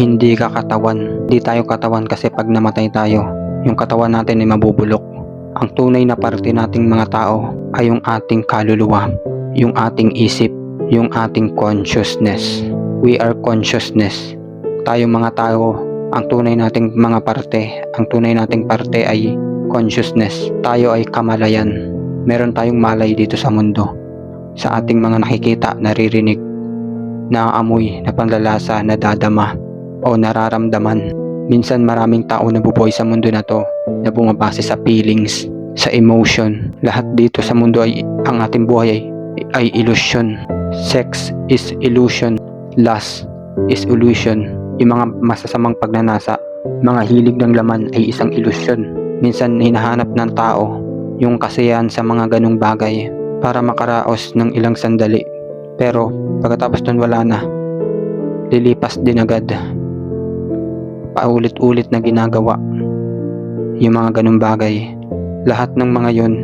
hindi ka katawan. Hindi tayo katawan kasi pag namatay tayo, yung katawan natin ay mabubulok. Ang tunay na parte nating mga tao ay yung ating kaluluwa, yung ating isip, yung ating consciousness. We are consciousness. Tayo mga tao, ang tunay nating mga parte, ang tunay nating parte ay consciousness. Tayo ay kamalayan. Meron tayong malay dito sa mundo. Sa ating mga nakikita, naririnig, naaamoy, napanlalasa, nadadama, o nararamdaman. Minsan maraming tao na bubuhay sa mundo na to na bumabase sa feelings, sa emotion. Lahat dito sa mundo ay ang ating buhay ay, ay illusion. Sex is illusion. Lust is illusion. Yung mga masasamang pagnanasa, mga hilig ng laman ay isang ilusyon. Minsan hinahanap ng tao yung kasiyahan sa mga ganong bagay para makaraos ng ilang sandali. Pero pagkatapos nun wala na. Lilipas din agad. Paulit-ulit na ginagawa yung mga ganong bagay. Lahat ng mga yon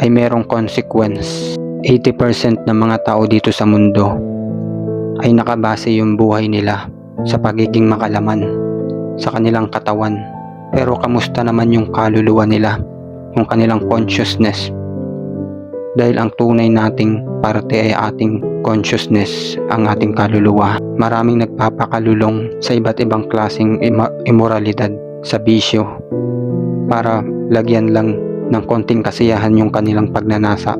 ay merong consequence. 80% ng mga tao dito sa mundo ay nakabase yung buhay nila sa pagiging makalaman sa kanilang katawan. Pero kamusta naman yung kaluluwa nila, yung kanilang consciousness? Dahil ang tunay nating parte ay ating consciousness, ang ating kaluluwa. Maraming nagpapakalulong sa iba't ibang klaseng ima- immoralidad sa bisyo para lagyan lang ng konting kasiyahan yung kanilang pagnanasa.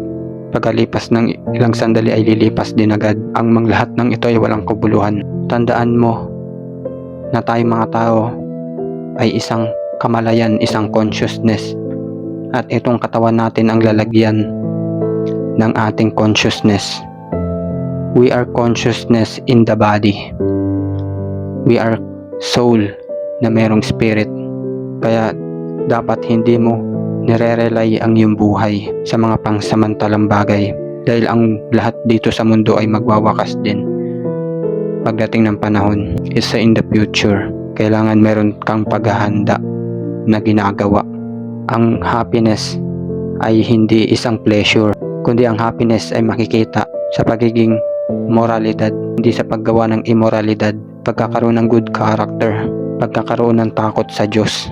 Pagkalipas ng ilang sandali ay lilipas din agad. Ang mga lahat ng ito ay walang kabuluhan. Tandaan mo na tayo mga tao ay isang kamalayan, isang consciousness. At itong katawan natin ang lalagyan ng ating consciousness. We are consciousness in the body. We are soul na merong spirit. Kaya dapat hindi mo nire-rely ang iyong buhay sa mga pangsamantalang bagay dahil ang lahat dito sa mundo ay magwawakas din pagdating ng panahon isa in the future kailangan meron kang paghahanda na ginagawa ang happiness ay hindi isang pleasure kundi ang happiness ay makikita sa pagiging moralidad hindi sa paggawa ng immoralidad pagkakaroon ng good character pagkakaroon ng takot sa Diyos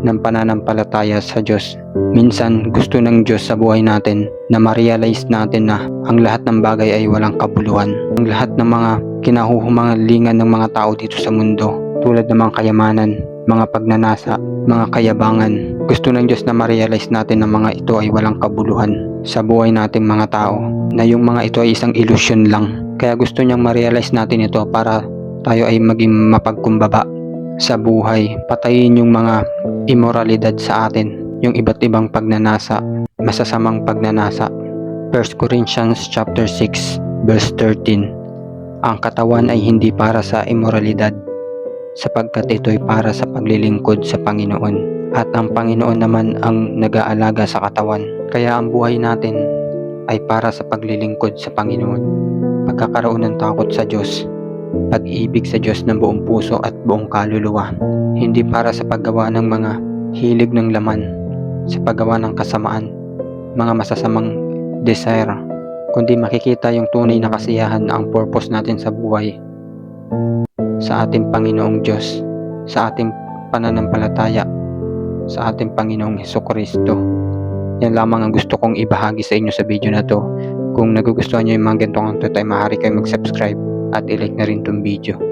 ng pananampalataya sa Diyos. Minsan gusto ng Diyos sa buhay natin na ma-realize natin na ang lahat ng bagay ay walang kabuluhan. Ang lahat ng mga kinahuhumangalingan ng mga tao dito sa mundo tulad ng mga kayamanan, mga pagnanasa, mga kayabangan. Gusto ng Diyos na ma-realize natin na mga ito ay walang kabuluhan sa buhay nating mga tao. Na yung mga ito ay isang illusion lang. Kaya gusto niyang ma-realize natin ito para tayo ay maging mapagkumbaba sa buhay. Patayin yung mga immoralidad sa atin, yung iba't ibang pagnanasa, masasamang pagnanasa. 1 Corinthians chapter 6 verse 13. Ang katawan ay hindi para sa immoralidad, sapagkat ito ay para sa paglilingkod sa Panginoon. At ang Panginoon naman ang nag-aalaga sa katawan. Kaya ang buhay natin ay para sa paglilingkod sa Panginoon. Pagkakaroon ng takot sa Diyos, pag-ibig sa Diyos ng buong puso at buong kaluluwa. Hindi para sa paggawa ng mga hilig ng laman, sa paggawa ng kasamaan, mga masasamang desire, kundi makikita yung tunay na kasiyahan ang purpose natin sa buhay sa ating Panginoong Diyos, sa ating pananampalataya, sa ating Panginoong Heso Kristo. Yan lamang ang gusto kong ibahagi sa inyo sa video na to. Kung nagugustuhan nyo yung mga ganitong content ay maaari kayo mag-subscribe at i-like na rin tong video.